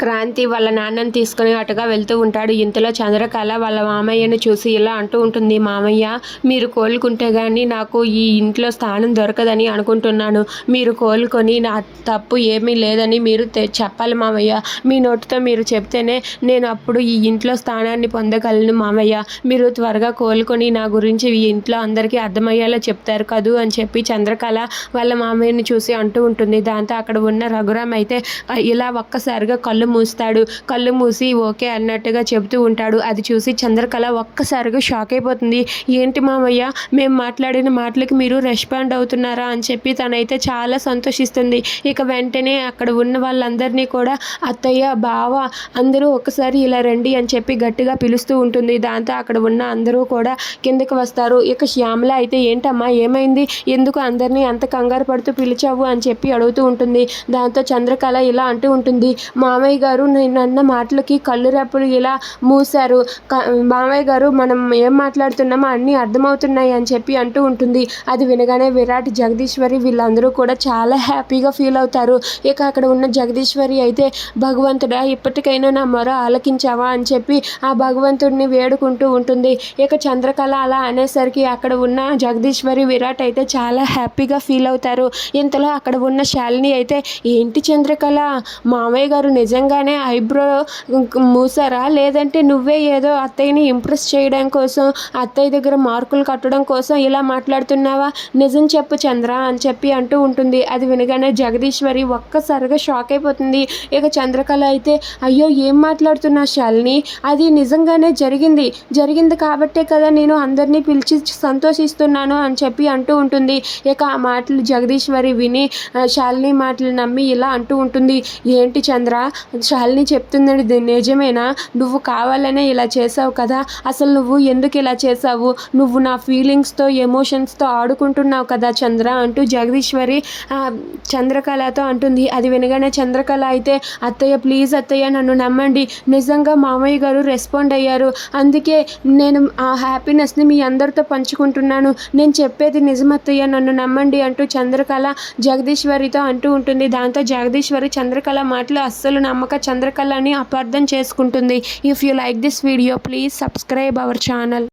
క్రాంతి వాళ్ళ నాన్నని తీసుకుని అటుగా వెళ్తూ ఉంటాడు. ఇంతలో చంద్రకళ వాళ్ళ మామయ్యను చూసి ఇలా అంటూ ఉంటుంది. మామయ్య మీరు కోలుకుంటే కానీ నాకు ఈ ఇంట్లో స్థానం దొరకదని అనుకుంటున్నాను. మీరు కోలుకొని నా తప్పు ఏమీ లేదని మీరు తె- చెప్పాలి మామయ్య. మీ నోటితో మీరు చెప్తేనే నేను అప్పుడు ఈ ఇంట్లో స్థానాన్ని పొందగలను మామయ్య. మీరు త్వరగా కోలుకొని నా గురించి ఈ ఇంట్లో అందరికీ అర్థమయ్యేలా చెప్తారు కదూ అని చెప్పి చంద్రకళ వాళ్ళ మామయ్యని చూసి అంటూ ఉంటుంది. దాంతో అక్కడ ఉన్న రఘురామ్ అయితే ఇలా ఒక్కసారిగా కళ్ళు మూస్తాడు కళ్ళు మూసి ఓకే అన్నట్టుగా చెబుతూ ఉంటాడు. అది చూసి చంద్రకళ ఒక్కసారిగా షాక్ అయిపోతుంది. ఏంటి మామయ్య మేము మాట్లాడిన మాటలకి మీరు రెస్పాండ్ అవుతున్నారా? అని చెప్పి తనైతే చాలా సంతోషిస్తుంది. ఇక వెంటనే అక్కడ ఉన్న వాళ్ళందరినీ కూడా అత్తయ్య బావ అందరూ ఒక్కసారి ఇలా రండి అని చెప్పి గట్టిగా పిలుస్తూ ఉంటుంది. దాంతో అక్కడ ఉన్న అందరూ కూడా కిందకి వస్తారు. ఇక శ్యామల అయితే ఏంటమ్మా ఏమైంది? ఎందుకు అందరినీ అంత కంగారు పడుతూ పిలిచావు? అని చెప్పి అడుగుతూ ఉంటుంది. దాంతో చంద్రకళ ఇలా అంటూ ఉంటుంది. మామయ్య గారు నేను అన్న మాటలకి కళ్ళు రెప్పలు ఇలా మూశారు. మామయ్య గారు మనం ఏం మాట్లాడుతున్నామో అన్నీ అర్థమవుతున్నాయి అని చెప్పి అంటూ ఉంటుంది. అది వినగానే విరాట్ జగదీశ్వరి వీళ్ళందరూ కూడా చాలా హ్యాపీగా ఫీల్ అవుతారు. ఇక అక్కడ ఉన్న జగదీశ్వరి అయితే భగవంతుడా ఇప్పటికైనా నా మరో ఆలకించావా అని చెప్పి ఆ భగవంతుడిని వేడుకుంటూ ఉంటుంది. ఇక చంద్రకళ అలా అనేసరికి అక్కడ ఉన్న జగదీశ్వరి విరాట్ అయితే చాలా హ్యాపీగా ఫీల్ అవుతారు. ఇంతలో అక్కడ ఉన్న శాలిని అయితే ఏంటి చంద్రకళ? మామయ్య గారు నిజంగా నిజంగానే ఐబ్రో మూసారా? లేదంటే నువ్వే ఏదో అత్తయ్యని ఇంప్రెస్ చేయడం కోసం అత్తయ్య దగ్గర మార్కులు కట్టడం కోసం ఇలా మాట్లాడుతున్నావా? నిజం చెప్పు చంద్ర అని చెప్పి అంటూ ఉంటుంది. అది వినగానే జగదీశ్వరి ఒక్కసారిగా షాక్ అయిపోతుంది. ఇక చంద్రకళ అయితే అయ్యో ఏం మాట్లాడుతున్నా శాలిని? అది నిజంగానే జరిగింది. జరిగింది కాబట్టే కదా నేను అందరినీ పిలిచి సంతోషిస్తున్నాను అని చెప్పి అంటూ ఉంటుంది. ఇక ఆ మాటలు జగదీశ్వరి విని శాలిని మాటలు నమ్మి ఇలా అంటూ ఉంటుంది. ఏంటి చంద్ర? శాలిని చెప్తున్నాడు ఇది నిజమేనా? నువ్వు కావాలనే ఇలా చేసావు కదా? అసలు నువ్వు ఎందుకు ఇలా చేసావు నువ్వు నా ఫీలింగ్స్తో ఎమోషన్స్తో ఆడుకుంటున్నావు కదా చంద్ర? అంటూ జగదీశ్వరి చంద్రకళతో అంటుంది. అది వినగానే చంద్రకళ అయితే అత్తయ్య ప్లీజ్ అత్తయ్య నన్ను నమ్మండి. నిజంగా మామయ్య గారు రెస్పాండ్ అయ్యారు. అందుకే నేను ఆ హ్యాపీనెస్ని మీ అందరితో పంచుకుంటున్నాను. నేను చెప్పేది నిజమత్తయ్య నన్ను నమ్మండి అంటూ చంద్రకళ జగదీశ్వరితో అంటూ ఉంటుంది. దాంతో జగదీశ్వరి చంద్రకళ మాటలు అస్సలు నమ్మ నమ్మక చంద్రకళని అపార్థం చేసుకుంటుంది. If you like this video please subscribe our channel